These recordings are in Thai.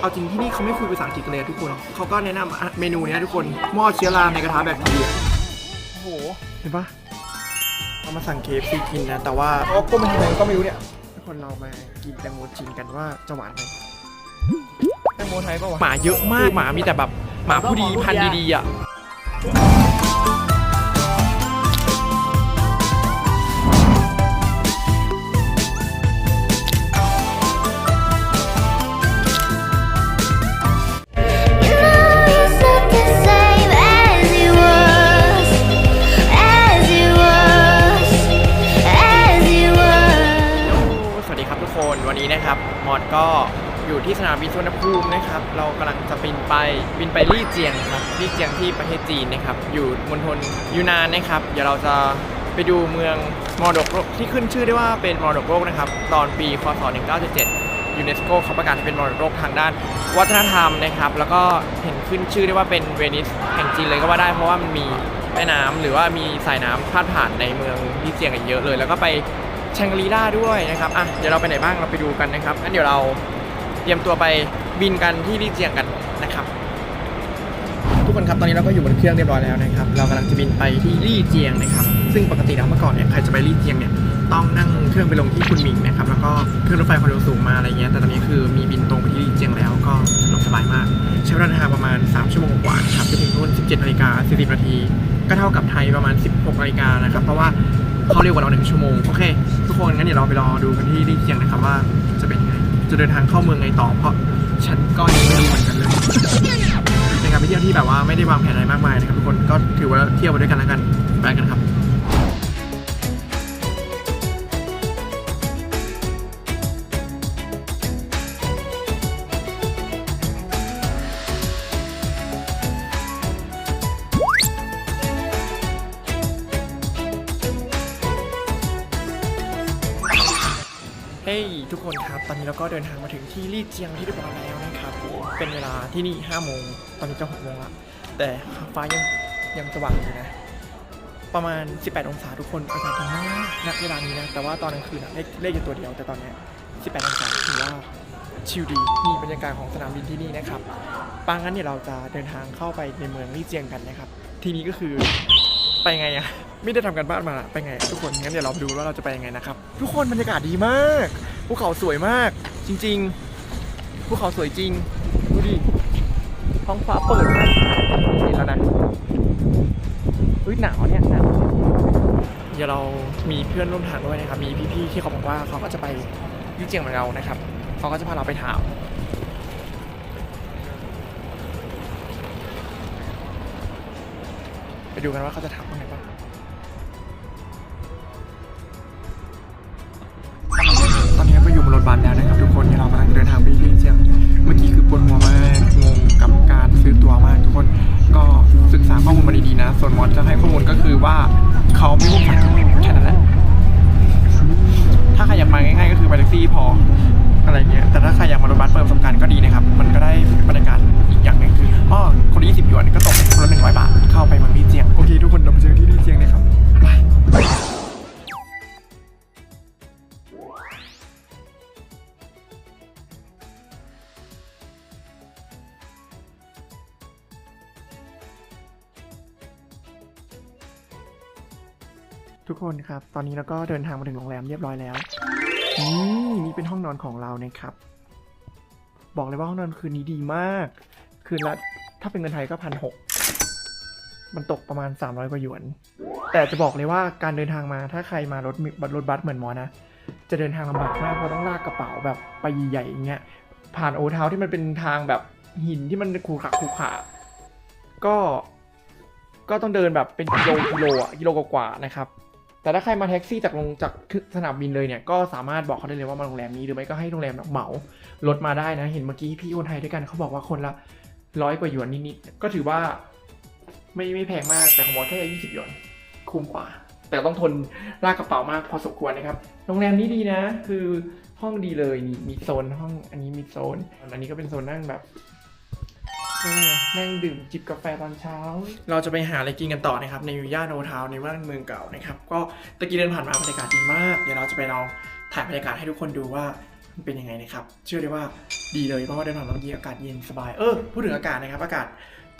เอาจริงที่นี่เขาไม่คุยภาษาอังกฤษกันเลยอะทุกคน เขาก็แนะนำอะเมนูเนี้ยทุกคน หม้อเชื้อราในกระทะแบคทีเรียโอ้โห เห็นปะเรามาสั่งเคฟซีกินนะ แต่ว่าเขาก็ก้มไปทางไหนก็ไม่รู้เนี่ย ทุกคนเรามากินแตงโมจีนกันว่าจะหวานไหมแตงโมไทยปะวะ หมาเยอะมาก หมามีแต่แบบ หมาผู้ดีพันธุ์ดีๆอะ ก็อยู่ที่สนามบินสุวรรณภูมินะครับ เรากำลังจะบินไปบินไปลี่เจียงครับลี่เจียงที่ประเทศจีนนะครับ อยู่มณฑลยูนานนะครับ เดี๋ยวเราจะไปดูเมืองมรดกโลกที่ขึ้นชื่อได้ว่าเป็นมรดกโลกนะครับ ตอนปีคศ 1977ยูเนสโกเขาประกาศให้เป็นมรดกโลกทางด้าน วัฒนธรรมนะครับ แล้วก็เห็นขึ้นชื่อได้ว่าเป็นเวนิสแห่งจีนเลยก็ว่าได้เพราะว่ามันมีแม่น้ำหรือว่ามีสายน้ำพาดผ่านในเมืองลี่เจียงกันเยอะเลย แล้วก็ไป ชงกรีล่าด้วยนะครับอะเดี๋ยวเราไปไหนบ้างเราไปดูกันนะครับงั้นเดี๋ยวเราเตรียมตัวไปบินกันที่ลี่เจียงกันนะครับ ทุกคนครับตอนนี้เราก็อยู่บนเครื่องเรียบร้อยแล้วนะครับ เรากำลังจะบินไปที่ลี่เจียงนะครับ ซึ่งปกติแล้วเมื่อก่อนเนี่ยใครจะไปลี่เจียงเนี่ยต้องนั่งเครื่องไปลงที่คุนหมิงนะครับแล้วก็เครื่องรถไฟความเร็วสูงมาอะไรเงี้ยแต่ตอนนี้คือมีบินตรงไปที่ลี่เจียงแล้วก็สะดวกสบายมาก ใช้เวลาทางประมาณ 3 ชั่วโมงกว่านะครับไปถึงนู่น17นาฬิกา40นาทีก็เท่ากับไทยประมาณ 16นาฬิกานะครับเพราะว่า เขาเร็วกว่าเราหนึ่งชั่วโมงโอเคทุกคนงั้นเดี๋ยวเราไปรอดูกันที่ลี่เจียงนะครับว่าจะเป็นยังไง จะเดินทางเข้าเมืองไงต่อเพราะฉันก็ยังไม่รู้เหมือนกันเลยเป็นการไปเที่ยวที่แบบว่าไม่ได้วางแผนอะไรมากมายนะครับทุกคนก็ถือว่าเที่ยวไปด้วยกันแล้วกันไปกันครับ ครับตอนนี้เราก็เดินทางมาถึงที่ลี่เจียงที่เรียบร้อยแล้วนะครับเป็นเวลาที่นี่5โมงตอนนี้จะ6โมงละแต่ฟ้ายังยังสว่างอยู่นะ ประมาณ 18 องศาทุกคนอากาศดีมากณเวลานี้นะ แต่ว่าตอนกลางคืนอะเลขเลขอยู่ตัวเดียว แต่ตอนนี้ 18 องศาถือว่าชิลดีนี่บรรยากาศของสนามบินที่นี่นะครับปางงั้นเนี่ยเราจะเดินทางเข้าไปในเมืองลี่เจียงกันนะครับ ทีนี้ก็คือ ไปไงอะไม่ได้ทำกันบ้านมาไปไง ทุกคนงั้นเดี๋ยวเราไปดูว่าเราจะไปยังไงนะครับ ทุกคนบรรยากาศดีมากภูเขาสวยมาก จริงๆภูเขาสวยจริงดูดิท้องฟ้าเปิดมากเห็นแล้วนะเฮ้ยหนาวเนี่ยหนาวเดี๋ยวเรามีเพื่อนร่วมทางด้วยนะครับ มีพี่ๆที่เขาบอกว่าเขาก็จะไปยี่เจียงเหมือนเรานะครับเขาก็จะพาเราไปถามไปดูกันว่าเขาจะถา คนก็ศึกษาข้อมูลมาดีๆนะ ส่วนมอสจะให้ข้อมูลก็คือว่าเขาไม่พูดภาษาแค่นั้นแหละถ้าใครอยากมาง่ายๆก็คือไปแท็กซี่พออะไรเงี้ยแต่ถ้าใครอยากมารถบัสเปิดประสบการณ์ก็ดีนะครับ มันก็ได้บรรยากาศอีกอย่างหนึ่งคืออ๋อคนละ20หยวนก็ตกคนละ100บาทเข้าไปเมืองลี่เจียงโอเคทุกคนเราไปเจอที่ลี่เจียงนะครับไป ทุกคนครับ ตอนนี้เราก็เดินทางมาถึงโรงแรมเรียบร้อยแล้ว นี่นี่เป็นห้องนอนของเรานะครับ บอกเลยว่าห้องนอนคืนนี้ดีมาก คืนละถ้าเป็นเงินไทยก็พันหกมันตกประมาณ 300กว่าหยวน แต่จะบอกเลยว่าการเดินทางมาถ้าใครมารถมิรถบัสเหมือนมอนะ จะเดินทางลำบากมากเพราะต้องลากกระเป๋าแบบไปใหญ่ๆอย่างเงี้ย ผ่านโอเทาที่มันเป็นทางแบบหินที่มันขูขระขูขาก็ ก็ต้องเดินแบบเป็นกิโลกิโลอะกิโลกว่าๆนะครับ แต่ถ้าใครมาแท็กซี่จากลงจากสนามบินเลยเนี่ยก็สามารถบอกเขาได้เลยว่ามาโรงแรมนี้หรือไม่ก็ให้โรงแรมเหมารถมาได้นะ เห็นเมื่อกี้พี่คนไทยด้วยกันเขาบอกว่าคนละร้อยกว่าหยวนนิดๆก็ถือว่าไม่ไม่แพงมากแต่ของมอสแค่ยี่สิบหยวนคุ้มกว่า แต่ต้องทนลากกระเป๋ามากพอสมควรนะครับ โรงแรมนี้ดีนะ คือห้องดีเลยมีโซนห้องอันนี้มีโซนอันนี้ก็เป็นโซนนั่งแบบ นั่งดื่มจิบกาแฟตอนเช้า เราจะไปหาอะไรกินกันต่อนะครับ ในย่านโอทาวในว่านเมืองเก่านะครับ ก็ตะกี้เดินผ่านมาบรรยากาศดีมาก เดี๋ยวเราจะไปลองถ่ายบรรยากาศให้ทุกคนดูว่ามันเป็นยังไงนะครับ เชื่อได้ว่าดีเลยเพราะว่าเดินผ่านเมื่อกี้อากาศเย็นสบาย เออพูดถึงอากาศนะครับ อากาศ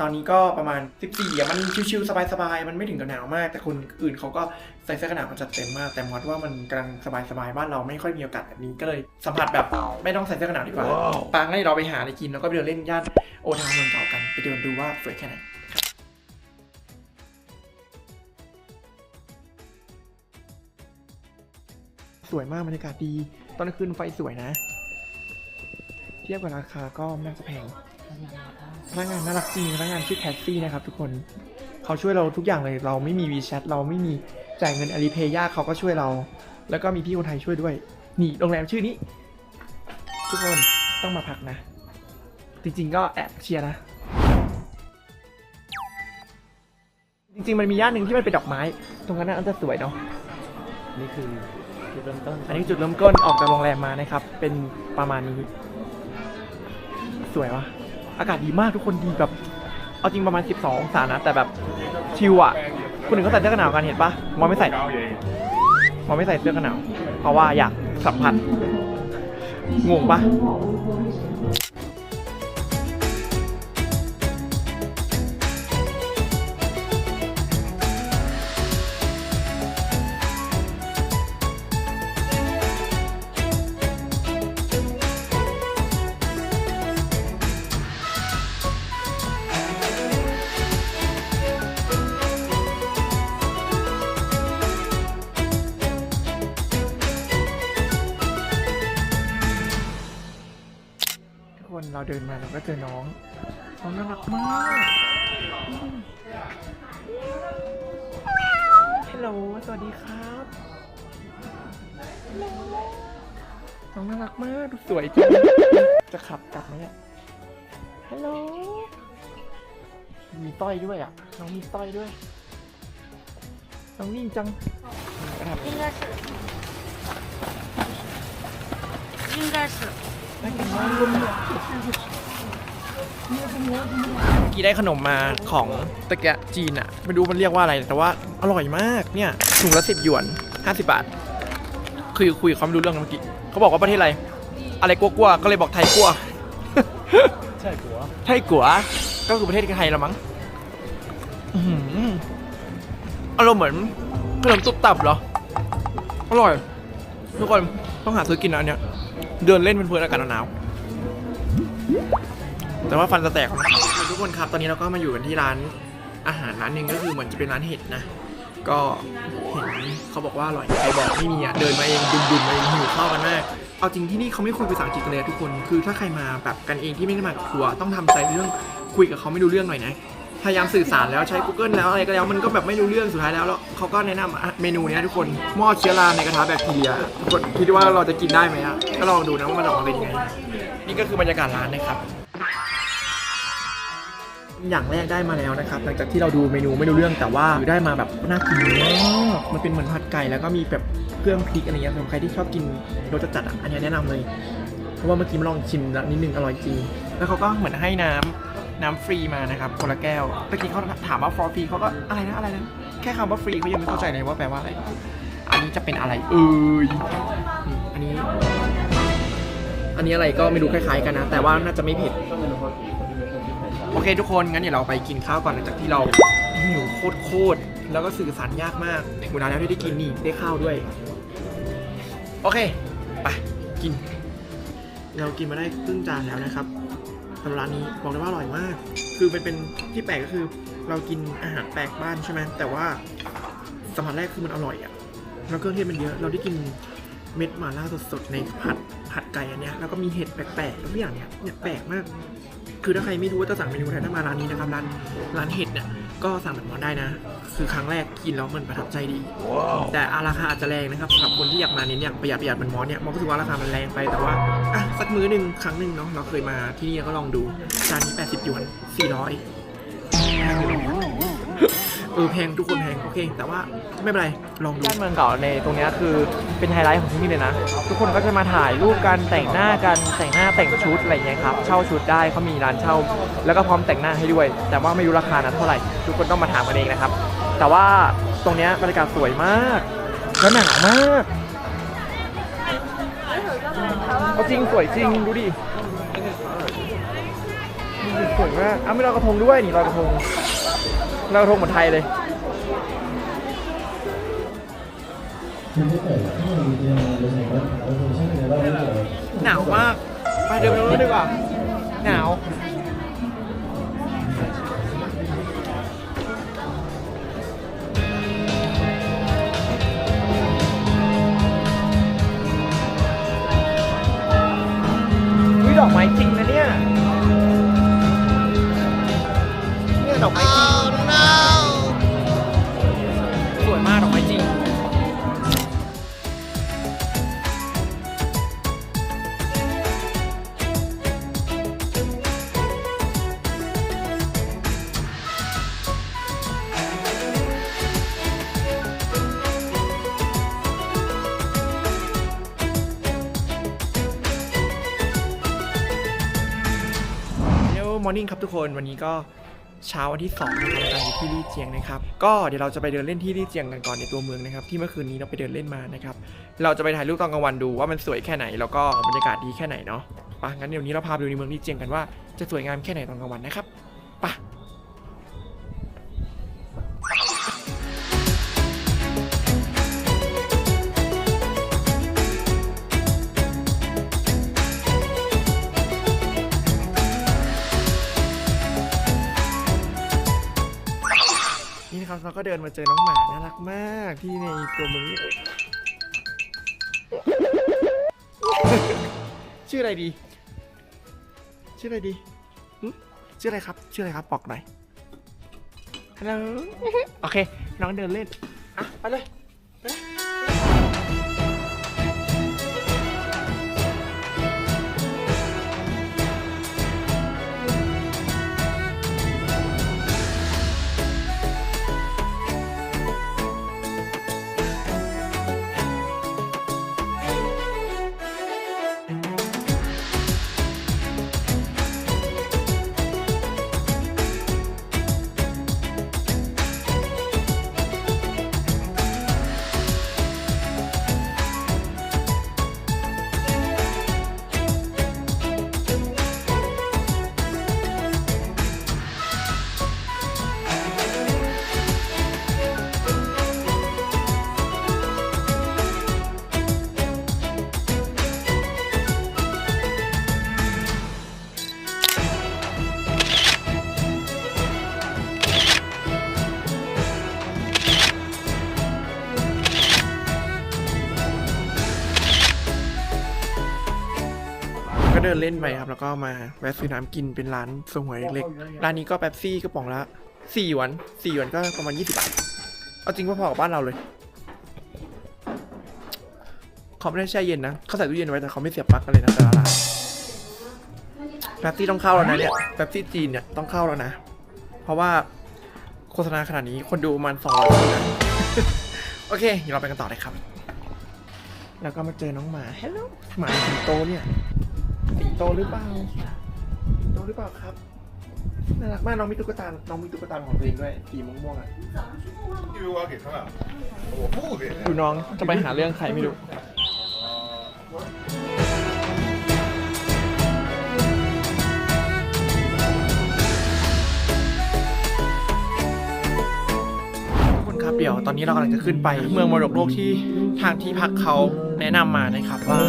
ตอนนี้ก็ประมาณ 14อะมันชิวๆสบายๆ มันไม่ถึงกับหนาวมาก แต่คนอื่นเขาก็ใส่เสื้อกันหนาวกันจัดเต็มมาก แต่มอดว่ามันกำลังสบายๆ บ้านเราไม่ค่อยมีโอกาสแบบนี้ ก็เลยสัมผัสแบบไม่ต้องใส่เสื้อกันหนาวดีกว่า ปางให้เราไปหาอะไรกินแล้วก็ไปเดินเล่นย่านโอทาวเมืองเก่ากัน ไปเดินดูว่าสวยแค่ไหนสวยมากบรรยากาศดี ตอนกลางคืนไฟสวยนะ เทียบกับราคาก็ไม่น่าจะแพง พนักงานน่ารักจริงพนักงานชื่อแคสซี่นะครับทุกคนเขาช่วยเราทุกอย่างเลยเราไม่มี WeChat เราไม่มีจ่ายเงิน Alipay ยากเขาก็ช่วยเรา แล้วก็มีพี่คนไทยช่วยด้วย นี่โรงแรมชื่อนี้ ทุกคนต้องมาพักนะ จริงๆก็แอบเชียร์นะ จริงๆมันมีย่านหนึ่งที่มันเป็นดอกไม้ ตรงนั้นน่าจะสวยเนาะนี่คือจุดเริ่มต้นอันนี้จุดเริ่มต้นออกจากโรงแรมมานะครับ เป็นประมาณนี้ สวยวะ อากาศดีมากทุกคนดีแบบเอาจริงประมาณ 12องศานะแต่แบบชิวอะคนอื่นเขาใส่เสื้อกันหนาวกันเห็นปะมอไม่ใส่มอไม่ใส่เสื้อกันหนาว เพราะว่าอยากสัมผัสงงปะ คนเราเดินมาเราก็เจอน้อง น้องน่ารักมากฮัลโหลสวัสดีครับน้องน่ารักมากดูสวยจังจะขับกลับไหมฮัลโหลมีต้อยด้วยอะ น้องมีต้อยด้วย น้องวิ่งจังวิ่งได้สุดวิ่งได้สุด กี้ได้ขนมมาของตะแกะจีนอะไม่รู้มันเรียกว่าอะไร แต่ว่าอร่อยมากเนี่ยถุงละสิบหยวนห้าสิบาท คือคุยกับเขามรู้เรื่องนเมื่อกี้เขาบอกว่าประเทศอะไรอะไรกัวๆก็เลยบอกไทยกัวใช่หัวไทยกัวก็คือประเทศไทยละมั้งอื้อหืออารมณ์เหมือนขนมตุบตับเหรอ อร่อย ทุกคนต้องหาซื้อกินนะอันเนี้ย เดินเล่นเป็นเพลินอากาศหนาวๆแต่ว่าฟันจะแตกนะทุกคนครับ ตอนนี้เราก็มาอยู่กันที่ร้านอาหารร้านหนึ่งก็คือเหมือนจะเป็นร้านเห็ดนะ ก็เห็นเขาบอกว่าอร่อยใครบอกไม่มีอะเดินมาเองดุมๆมาเองหิวข้าวกันมากเอาจริงที่นี่เขาไม่คุยภาษาอังกฤษกันเลยทุกคน คือถ้าใครมาแบบกันเองที่ไม่ได้มากับทัวร์ต้องทำใจเรื่องคุยกับเขาไม่รู้เรื่องหน่อยนะ พยายามสื่อสารแล้วใช้ Google แล้วอะไรก็แล้วมันก็แบบไม่รู้เรื่องสุดท้ายแล้วแล้วเขาก็แนะนำอะเมนูเนี้ยทุกคนหม้อเชื้อราในกระทะแบคทีเรียทุกคนคิดว่าเราจะกินได้ไหมอะก็ลองดูนะว่ามันออกมาเป็นยังไงนี่ก็คือบรรยากาศร้านนะครับ อย่างแรกได้มาแล้วนะครับ หลังจากที่เราดูเมนูไม่รู้เรื่องแต่ว่าได้มาแบบน่ากินมากมันเป็นเหมือนผัดไก่แล้วก็มีแบบเครื่องพริกอะไรเงี้ยสำหรับใครที่ชอบกินรสจัดๆอะอันนี้แนะนำเลย เพราะว่าเมื่อกี้มาลองชิมแล้วนิดนึงอร่อยจริงแล้วเขาก็เหมือนให้น้ำ น้ำฟรีมานะครับคนละแก้วเมื่อกี้เขาถามว่า for free เขาก็อะไรนะอะไรนะแค่คำว่าฟรีเขายังไม่เข้าใจเลยว่าแปลว่าอะไร อันนี้จะเป็นอะไรเอ่ยอันนี้ อันนี้อะไรก็ไม่รู้คล้ายๆกันนะ แต่ว่าน่าจะไม่เผ็ดโอเคทุกคนงั้นเดี๋ยวเราไปกินข้าวก่อนหลังจากที่เราหิวโคตรๆแล้วก็สื่อสารยากมากถึงเวลาแล้วที่ได้กินนี่ได้ข้าวด้วย โอเคไปกิน เรากินมาได้ครึ่งจานแล้วนะครับ สำหรับร้านนี้บอกเลยว่าอร่อยมาก คือเป็นเป็นที่แปลกก็คือ เรากินอาหารแปลกบ้านใช่ไหมแต่ว่าสัมผัสแรกคือมันอร่อยอะแล้วเครื่องเทศมันเยอะ เราได้กินเม็ดหมาล่าสดๆในผัดผัดไก่อันเนี้ยแล้วก็มีเห็ดแปลกๆทุกอย่างเนี้ยเนี่ยแปลกมาก คือถ้าใครไม่รู้ว่าจะสั่งเมนูอะไรถ้ามาร้านนี้นะครับร้านร้านเห็ดเนี่ย ก็สั่งแบบมอนได้นะ คือครั้งแรกกินแล้วมันประทับใจดี แต่อาราคาอาจจะแรงนะครับสำหรับคนที่อยากมาเน้นอย่างประหยัดประหยัดเหมือนมอสเนี่ยมอสก็รู้สึกว่าราคามันแรงไปแต่ว่าอะสักมื้อหนึ่งครั้งหนึ่งเนาะเราเคยมาที่นี่ก็ลองดูจานนี้80หยวน400เออแพงทุกคนแพงโอเค แต่ว่าไม่เป็นไรลองดูย่านเมืองเก่าในตรงนี้คือเป็นไฮไลท์ของที่นี่เลยนะ ทุกคนก็จะมาถ่ายรูปกันแต่งหน้ากันแต่งหน้าแต่งชุดอะไรอย่างเงี้ยครับเช่าชุดได้เขามีร้านเช่า แล้วก็พร้อมแต่งหน้าให้ด้วย แต่ว่าไม่รู้ราคานั้นเท่าไหร่ทุกคนต้องมาถามกันเองนะครับ แต่ว่าตรงเนี้ยบรรยากาศสวยมากแล้วหนาวมากเอาจริงสวยจริงดูดิดูดิ สวยมากอ้าวไม่ลอยกระทงด้วยนี่ลอยกระทงลอยกระทงเหมือนไทยเลยหนาวมากไปเดินไปรงนู้นดีกว่า หนาว มอร์นิ่งครับทุกคนวันนี้ก็เช้าวันที่2นะครับการอยู่ที่ลี่เจียงนะครับ ก็เดี๋ยวเราจะไปเดินเล่นที่ลี่เจียงกันก่อนในตัวเมืองนะครับ ที่เมื่อคืนนี้เราไปเดินเล่นมานะครับ เราจะไปถ่ายรูปตอนกลางวันดูว่ามันสวยแค่ไหน แล้วก็บรรยากาศดีแค่ไหนเนาะไปะงั้นเดี๋ยวนี้เราพาไปดูในเมืองลี่เจียงกันว่าจะสวยงามแค่ไหนตอนกลางวันนะครับไปะ เราก็เดินมาเจอน้องหมาน่ารักมากที่ในตัวมืองชื่ออะไรดี ชื่ออะไรดีชื่ออะไรครับ ชื่ออะไรครับ บอกหน่อยฮัลโหลโอเค น้องเดินเล่น อะ ไปเลย เดินเล่นไปครับแล้วก็มาแวะซื้อน้ำกินเป็นร้านสงวยเล็กๆร้านนี้ก็แป๊บซี่กระป๋องละสี่หยวนสี่หยวนก็ประมาณยี่สิบบาทเอาจริงพอๆกับบ้านเราเลยเขาไม่ได้แช่เย็นนะเขาใส่ตู้เย็นไว้แต่เขาไม่เสียบปลั๊กกันเลยนะแต่ละร้านแป๊บซี่ต้องเข้าแล้วนะเนี่ยแป๊บซี่จีนเนี่ยต้องเข้าแล้วนะ เพราะว่าโฆษณาขนาดนี้คนดูประมาณสองร้อยคนนะโอเคเดี๋ยวเราไปกันต่อเลยครับ แล้วก็มาเจอน้องหมาฮัลโหลหมาสิงโตเนี่ย สิงโตหรือเปล่าสิงโตหรือเปล่าครับ น่ารักมาก น้องมีตุ๊กตา น้องมีตุ๊กตาของตัวเองด้วย สีม่วงๆอ่ะ 因为我要给他们，我不给人 ดูน้องจะไปหาเรื่องใครไม่รู้ ทุกคนครับเดี๋ยวตอนนี้เรากำลังจะขึ้นไปเมืองมรดกโลกที่ทางที่พักเขาแนะนำมานะครับว่า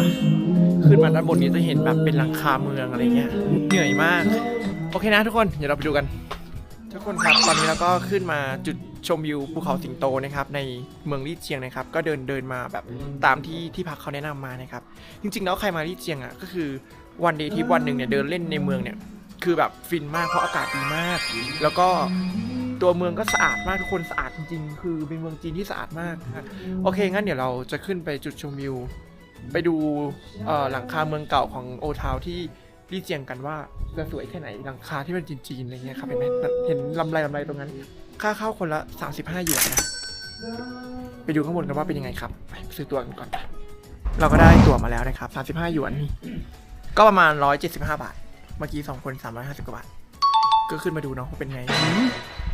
ขึ้นมาด้านบนนี้จะเห็นแบบเป็นหลังคาเมืองอะไรเงี้ยเหนื่อยมาก โอเคนะทุกคนเดี๋ยวเราไปดูกัน ทุกคนครับตอนนี้เราก็ขึ้นมาจุดชมวิวภูเขาสิงโตนะครับในเมืองลี่เจียงนะครับ ก็เดินเดินมาแบบตามที่ที่พักเขาแนะนำมานะครับ จริงๆแล้วใครมาลี่เจียงอะก็คือวันเดย์ที่วันหนึ่งเนี่ยเดินเล่นในเมืองเนี่ยคือแบบฟินมากเพราะอากาศดีมาก แล้วก็ตัวเมืองก็สะอาดมากทุกคนสะอาดจริงๆ คือเป็นเมืองจีนที่สะอาดมาก โอเคงั้นเดี๋ยวเราจะขึ้นไปจุดชมวิว ไปดูหลังคาเมืองเก่าของโอทาวที่ลี่เจียงกันว่าจะสวยแค่ไหนหลังคาที่เป็นจีนๆอะไรเงี้ยครับเห็นไหมเห็นลำไรลำไรตรงนั้น ค่าเข้าคนละ 35หยวนนะไปดูข้างบนกันว่าเป็นยังไงครับไปซื้อตั๋วกันก่อน เราก็ได้ตั๋วมาแล้วนะครับ35หยวน ก็ประมาณ 175 บาท เมื่อกี้2คน350กว่าบาท ก็ขึ้นมาดูเนาะว่าเป็นไง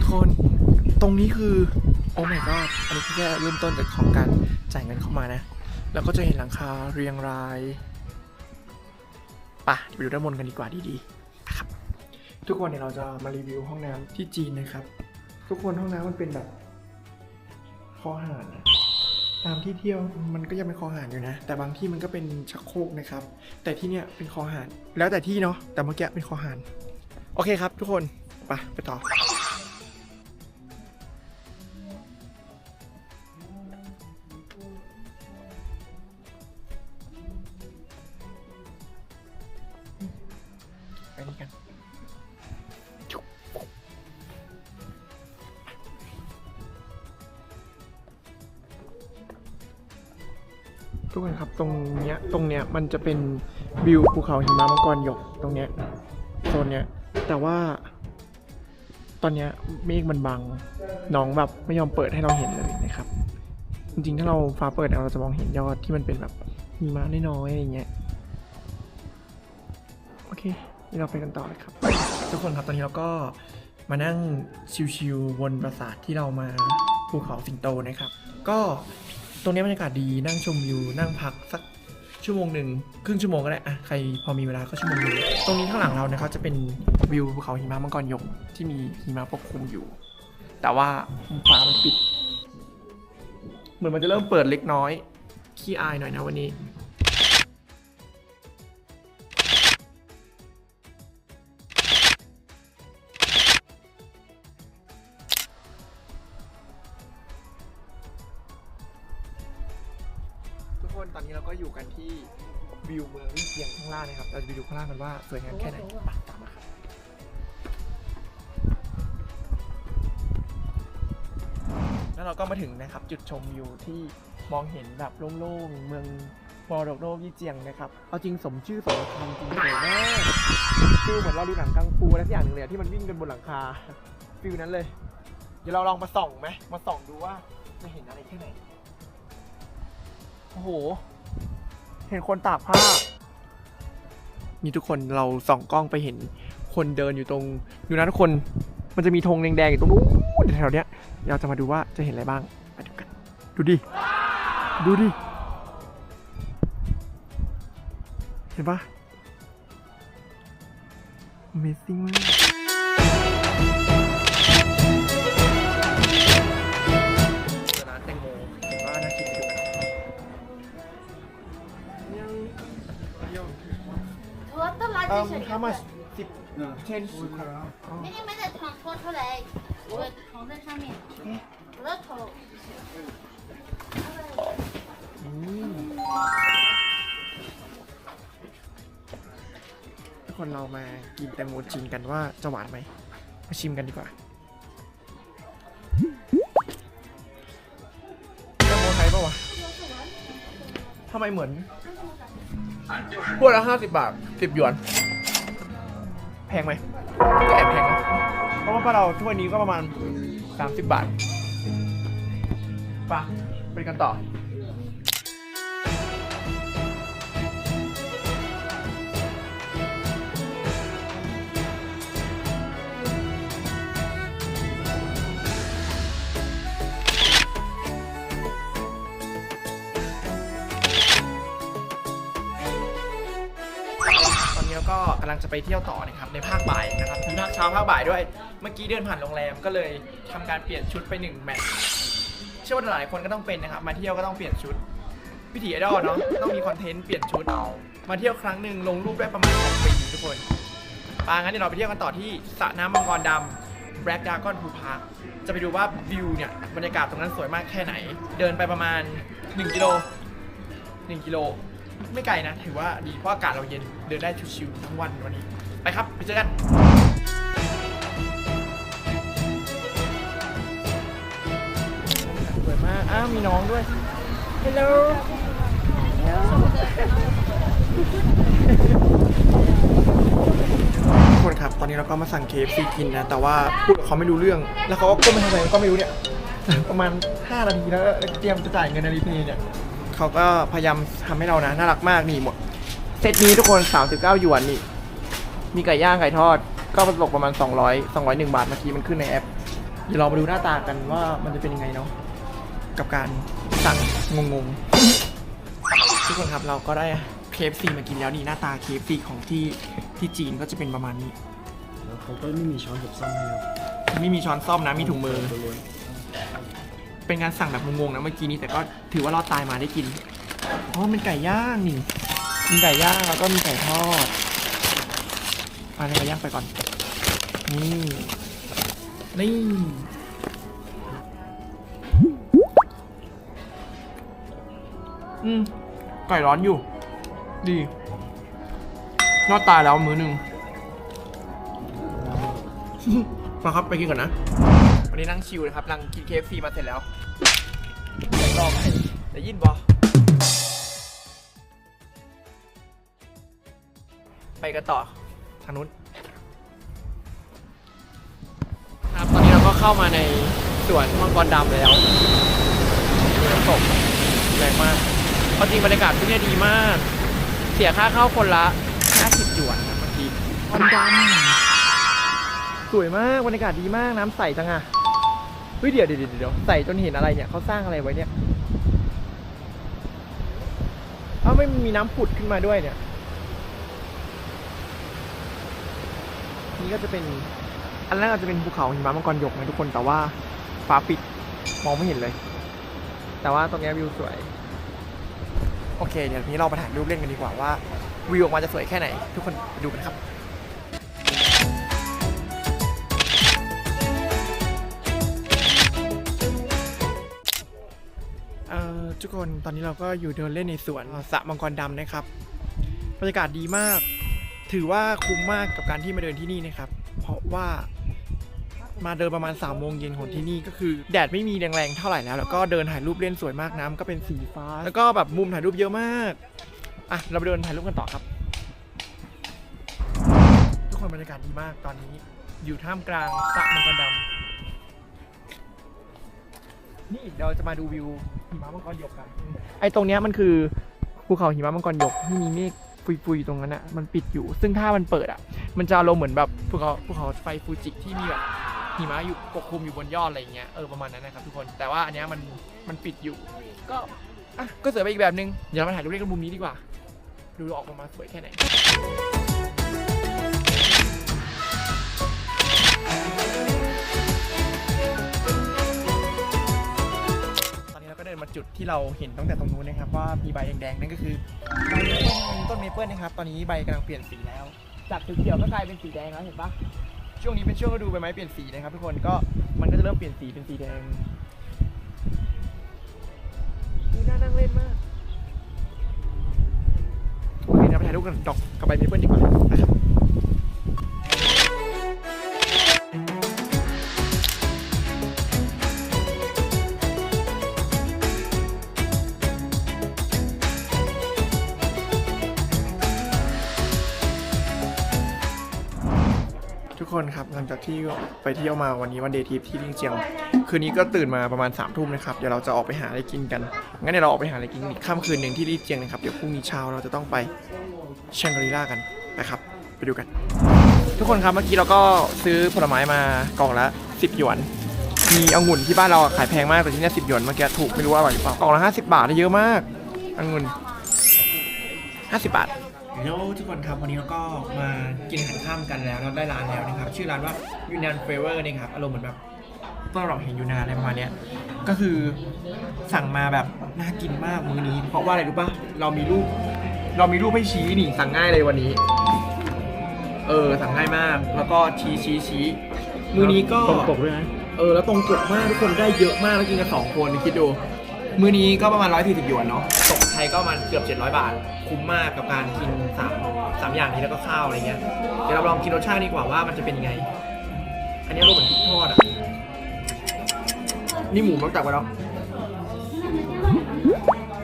ทุกคนตรงนี้คือโอ้ my god อันนี้แค่เริ่มต้นจากของการจ่ายเงินเข้ามานะ แล้วก็จะเห็นหลังคาเรียงรายปะไปดูด้านบนกันดีกว่าดีๆนะครับ ทุกคนเดี๋ยเราจะมารีวิวห้องน้ำที่จีนนะครับ ทุกคนห้องน้ำมันเป็นแบบคอหานะตามที่เที่ยวมันก็ยังเป็นคอหานอยู่นะ แต่บางที่มันก็เป็นชักโครกนะครับ แต่ที่เนี้ยเป็นคอหานแล้วแต่ที่เนาะแต่เมื่อกี้เป็นคอหานโอเคครับ ทุกคนไปไปต่อ มันจะเป็นวิวภูเขาหิมะมังกรหยกตรงเนี้ยโซนเนี้ย แต่ว่า ตอนเนี้ยเมฆมันบังน้องแบบไม่ยอมเปิดให้เราเห็นเลยนะครับ จริงๆ ถ้าเราฟ้าเปิดเราจะมองเห็นยอดที่มันเป็นแบบหิมะน้อยๆอะไรเงี้ยโอเคเดี๋ยวเราไปกันต่อเลยครับ ทุกคนครับตอนนี้เราก็มานั่งชิวๆบนปราสาทที่เรามาภูเขาสิงโตนะครับ ก็ตรงนี้บรรยากาศดีนั่งชมวิวนั่งพักสัก ชั่วโมงหนึ่งครึ่งชั่วโมงก็ได้อะใครพอมีเวลาก็ชั่วโมงหนึงตรงนี้ข้างหลังเรานะครับจะเป็นวิวภูเขาหิมะมังกรยกที่มีหิมะปกคลุมอยู่ แต่ว่าฟ้ามันปิด เหมือนมันจะเริ่มเปิดเล็กน้อยขี้อายหน่อยนะวันนี้ วิวเมืองลี่เจียงข้างล่างนะครับ เราจะไปดูข้างล่างกันว่าสวยงามแค่ไหนไปตามมาครับแล้วเราก็มาถึงนะครับจุดชมวิวที่มองเห็นแบบโล่งๆเมืองมรดกโลกยี่เจียงนะครับ เอาจริงสมชื่อสมคำจริงเลยมากคือเหมือนเราดูหนังกังฟูอะไรสักอย่างหนึ่งเลยอะที่มันวิ่งกันบนหลังคาฟิลนั้นเลย เดี๋ยวเราลองมาส่องไหมมาส่องดูว่าจะเห็นอะไรแค่ไหน โอ้โห เห็นคนตากผ้ามีทุกคนเราส่องกล้องไปเห็นคนเดินอยู่ตรงดูนะทุกคนมันจะมีธงแดงๆอยู่ตรงนู้นแถวเนี้ยเราจะมาดูว่าจะเห็นอะไรบ้างไปดูกันดูดิดูดิเห็นปะ Amazing มาก 我的垃 เอ่อ 圾是 how much สิบเช่น 明天没得床拖出来，我的床在上面，我的头。 อืมทุกคนเรามากินแตงโมจริงกันว่าจะหวานไหม มาชิมกันดีกว่าแตงโมไทยปะวะทำไมเหมือน พวกละห้าสิบบาทสิบหยวน แพงไหมก็แอบแพงนะเพราะว่าเราถ้วยนี้ก็ประมาณสามสิบบาทไปไปกันต่อำลังจะไปเที่ยวต่อนะครับในภาคบ่ายนะครับมีภาคเช้าภาคบ่ายด้วย เมื่อกี้เดินผ่านโรงแรมก็เลยทำการเปลี่ยนชุดไปหนึ่งแมทเชื่อว่าหลายคนก็ต้องเป็นนะครับ มาเที่ยวก็ต้องเปลี่ยนชุดพิธีไอดอลเนาะต้องมีคอนเทนต์เปลี่ยนชุดมาเที่ยวครั้งหนึ่งลงรูปได้ประมาณสองปีทุกคนปางั้นเดี๋ยวเราไปเที่ยวกันต่อที่สระน้ำมังกรดำ Black Dragon Pool Park จะไปดูว่าวิวเนี่ยบรรยากาศตรงนั้นสวยมากแค่ไหน เดินไปประมาณ 1 กิโล 1 กิโล ไม่ไกลนะ ถือว่าดีเพราะอากาศเราเย็นเดินได้ชิวๆทั้งวันวันนี้ ไปครับไปเจอกันสวยมาก อ้าวมีน้องด้วยฮัลโหลทุกคนครับ ตอนนี้เราก็มาสั่งเคฟซีกินนะ แต่ว่าพูดกับเขาไม่รู้เรื่อง แล้วเขาก็ก้มไปทำอะไรก็ไม่รู้เนี่ย ประมาณ 5 นาทีแล้วเตรียมจะจ่ายเงินในรีเพย์เนี่ย เขาก็พยายามทำให้เรานะ น่ารักมากนี่หมด เซตนี้ทุกคน 39หยวนนี่ มีไก่ย่างไก่ทอด ก็ตกประมาณ 200 201 บาทเมื่อกี้มันขึ้นในแอป เดี๋ยวเรามาดูหน้าตากันว่ามันจะเป็นยังไงเนาะกับการสั่งงงๆทุกคนครับเราก็ได้ KFC มากินแล้วนี่หน้าตา KFC ของที่ที่จีนก็จะเป็นประมาณนี้แล้วเขาก็ไม่มีช้อนกับซ่อมให้เราไม่มีช้อนซ่อมนะมีถุงมือล้วน เป็นการสั่งแบบงงๆนะเมื่อกี้นี้แต่ก็ถือว่ารอดตายมาได้กินเพราะมันไก่ย่างนี่มีไก่ย่างแล้วก็มีไก่ทอดเอะไรไก่ย่างไปก่อนนี่นี่อืมไก่ร้อนอยู่ ดีรอดตายแล้วมือหนึ่งมาครับไปกินก่อนนะ วันนี้นั่งชิลนะครับนั่งกิน KFC มาเสร็จแล้วไปรอบให้จะยินบอไปกันต่อทางนู้นครับตอนนี้เราก็เข้ามาในสวนมังกรดำแล้วมีน้ำตกแรงมากเอาจริงบรรยากาศที่นี่ดีมาก เสียค่าเข้าคนละ 50หยวนนะเมื่อกี้มังกรดำสวยมากบรรยากาศดีมากน้ำใสจังอะ เฮ้ยเดี๋ยวเดี๋ยวเดี๋ยวใส่จนเห็นอะไรเนี่ยเขาสร้างอะไรไว้เนี่ยเอ้าไม่มีน้ำผุดขึ้นมาด้วยเนี่ย นี่ก็จะเป็น อันแรกอาจจะเป็นภูเขาหิมะมังกรหยกนะทุกคนแต่ว่าฟ้าปิดมองไม่เห็นเลย แต่ว่าตรงนี้วิวสวย โอเค เดี๋ยวนี้เราไปถ่ายรูปเล่นกันดีกว่าว่าวิวออกมาจะสวยแค่ไหน ทุกคนไปดูกันครับ ทุกคนตอนนี้เราก็อยู่เดินเล่นในสวนสระมังกรดำนะครับบรรยากาศดีมาก ถือว่าคุ้มมากกับการที่มาเดินที่นี่นะครับ เพราะว่ามาเดินประมาณ3ามโมงเย็นของที่นี่ก็คือ แดดไม่มีแรงๆเท่าไหร่แล้วแล้วก็เดินถ่ายรูปเล่นสวยมากน้ำก็เป็นสีฟ้า แล้วก็แบบมุมถ่ายรูปเยอะมากอะเราไปเดินถ่ายรูปกันต่อครับ ทุกคนบรรยากาศดีมากตอนนี้ อยู่ท่ามกลางสระมังกรดำ นี่เราจะมาดูวิวหิมะมังกรหยกกันไอ้ตรงเนี้ยมันคือภูเขาหิมะมังกรหยกที่มีเมฆฟุยๆตรงนั้นอะมันปิดอยู่ ซึ่งถ้ามันเปิดอะ มันจะอารมณ์เหมือนแบบภูเขาภูเขาไฟฟูจิที่มีแบบหิมะอยู่ปกคลุมอยู่บนยอดอะไรอย่างเงี้ยเออประมาณนั้นนะครับทุกคนแต่ว่าอันเนี้ยมันมันปิดอยู่ ก็อะก็เสวยไปอีกแบบนึงเดี๋ยวเรามาถ่ายรูปเล่นกันมุมนี้ดีกว่า ดูออกมาสวยแค่ไหน ก็เดินมาจุดที่เราเห็นตั้งแต่ตรงนู้นนะครับว่ามีใบแดงๆนั่นก็คือใบเมเปิ้ลต้นเมเปิลนะครับ ตอนนี้ใบกำลังเปลี่ยนสีแล้ว จากเขียวๆก็กลายเป็นสีแดงแล้วเห็นปะช่วงนี้เป็นช่วงฤดูใบไม้เปลี่ยนสีนะครับทุกคนก็มันก็จะเริ่มเปลี่ยนสีเป็นสีแดงดูน่านั่งเล่นมากโอเคเราไปถ่ายรูปกันดอกกับใบเมเปิลดีกว่านะครับ คนครับหลังจากที่ไปเที่ยวมาวันนี้วันเดย์ทริปที่ลิงเจียง คืนนี้ก็ตื่นมาประมาณ3ามทุ่มนะครับเดี๋ยวเราจะออกไปหาอะไรกินกันงั้นเดี๋ยวเราออกไปหาอะไรกินอีกค่ำคืนหนึ่งที่ลิงเจียงนะครับเดี๋ยวพรุ่งนี้เช้าเราจะต้องไปแชงกรีล่ากันนะครับไปดูกัน ทุกคนครับเมื่อกี้เราก็ซื้อผลไม้มากล่องละ10หยวนมีองุ่นที่บ้านเราขายแพงมากแต่ที่นี่10หยวนเมื่อกี้ถูกไม่รู้ว่าอร่อยหรือเปล่ากล่องละ50บาทได้เยอะมากองุ่น50บาท แล้วทุกคนครับวันนี้เราก็มากินอาหารข้ามกันแล้วเราได้ร้านแล้วนะครับ ชื่อร้านว่ายูนานเฟเวอร์นะครับอารมณ์เหมือนแบบต้นเราเห็นยูนานอะไรประมาณเนี้ยก็คือสั่งมาแบบน่ากินมากมื้อนี้ เพราะว่าอะไรรู้ปะเรามีรูป เรามีรูปให้ชี้นี่สั่งง่ายเลยวันนี้ เออสั่งง่ายมาก แล้วก็ชี้ชี้ชี้มื้อนี้ก็ตรงปกด้วยนะเออแล้วตรงปกมากทุกคนได้เยอะมากแล้วกินกันสองคนคิดดู มื้อนี้ก็ประมาณร้อยสี่สิบหยวนเนาะตกไทยก็ประมาณเกือบเจ็ดร้อยบาท คุ้มมากกับการกินสามสามอย่างนี้แล้วก็ข้าวอะไรเงี้ย เดี๋ยวเราลองกินรสชาติดีกว่าว่ามันจะเป็นยังไง อันนี้รสเหมือนพริกทอดอะ นี่หมูมักตักไว้แล้ว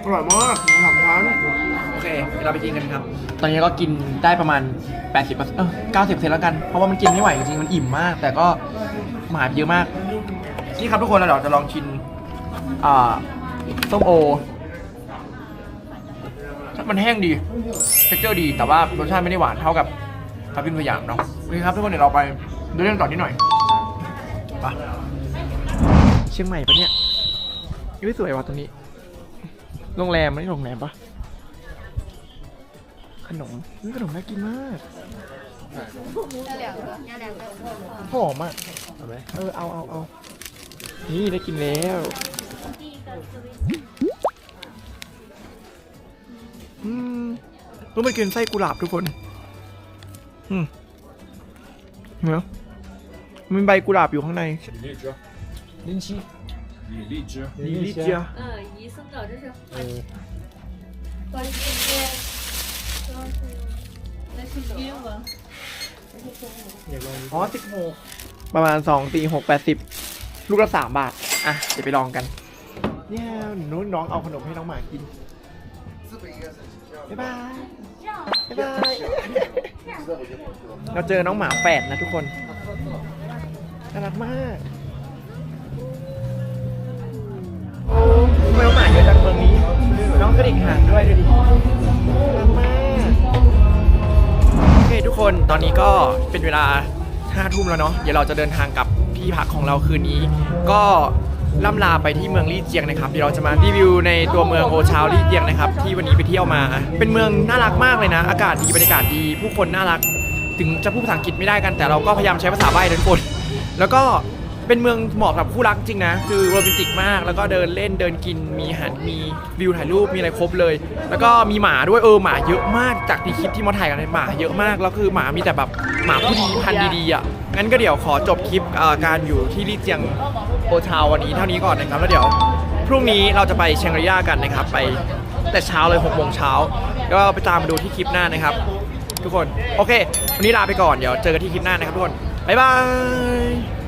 อร่อยมากสามชั้นโอเคเดี๋ยวเราไปกินกันครับ ตอนนี้ก็กินได้ประมาณ 80เออ90แล้วกัน เพราะว่ามันกินไม่ไหวจริงๆ มันอิ่มมาก แต่ก็หมาเยอะมาก นี่ครับทุกคนเราเดี๋ยวจะลองชิมอ่า ส้มโอมันแห้งดีเทคเจอร์ดี แต่ว่ารสชาติไม่ได้หวานเท่ากับทับทิมสยามเนาะนี่ครับทุกคนเดี๋ยวเราไปดูเรื่องต่อนิดหน่อยปะเชียงใหม่ปะเนี่ยไม่สวยว่ะตรงนี้ โรงแรมไม่โรงแรมปะขนมนี่ขนมน่ากินมากหอมอะเออเอาเอาเอานี่ได้กินแล้ว 第一个是微 อืมรู้มันกินไส้กุหลาบทุกคน อืมเห็นไหมมันมีใบกุหลาบอยู่ข้างใน 李荔枝，零七，李荔枝，ลิลิเจีย 嗯，医生的这是呃，我这些那是英文。 อยากลองดู อ๋อสิบหกประมาณสองตีหกแปดสิบลูกละสามบาท อ่ะ เดี๋ยวไปลองกัน เนี่ยนู้นน้องเอาขนมให้น้องหมากินบ๊ายบายบ๊ายบายเราเจอน้องหมาแฝดนะทุกคนน่ารักมากทำไมน้องหมาเยอะจังเมืองนี้ น้องกระดิ่งหางด้วยดูดิน่ารักมากโอเคทุกคนตอนนี้ก็เป็นเวลาห้าทุ่มแล้วเนาะเดี๋ยวเราจะเดินทางกลับที่พักของเราคืนนี้ ก็ ล่ำลาไปที่เมืองลี่เจียงนะครับเดี๋ยวเราจะมารีวิวในตัวเมืองโอชาวลี่เจียงนะครับที่วันนี้ไปเที่ยวมา เป็นเมืองน่ารักมากเลยนะ อากาศดีบรรยากาศดีผู้คนน่ารัก ถึงจะพูดภาษาอังกฤษไม่ได้กันแต่เราก็พยายามใช้ภาษาใบ้ทุกคน แล้วก็ เป็นเมืองเหมาะกับคู่รักจริงนะ คือโรแมนติกมาก แล้วก็เดินเล่นเดินกินมีอาหารมีวิวถ่ายรูปมีอะไรครบเลย แล้วก็มีหมาด้วยเออหมาเยอะมากจากที่คลิปที่มาถ่ายกันเลยหมาเยอะมากแล้วคือหมามีแต่แบบหมาผู้ดีพันธุ์ดีๆอะงั้นก็เดี๋ยวขอจบคลิปเอ่อการอยู่ที่ลี่เจียงโอชาววันนี้เท่านี้ก่อนนะครับแล้วเดี๋ยวพรุ่งนี้เราจะไปเชียงรายากันนะครับ ไปแต่เช้าเลย6โมงเช้าก็ไปตามมาดูที่คลิปหน้านะครับ ทุกคนโอเค วันนี้ลาไปก่อนเดี๋ยวเจอกันที่คลิปหน้านะครับทุกคนบ๊ายบาย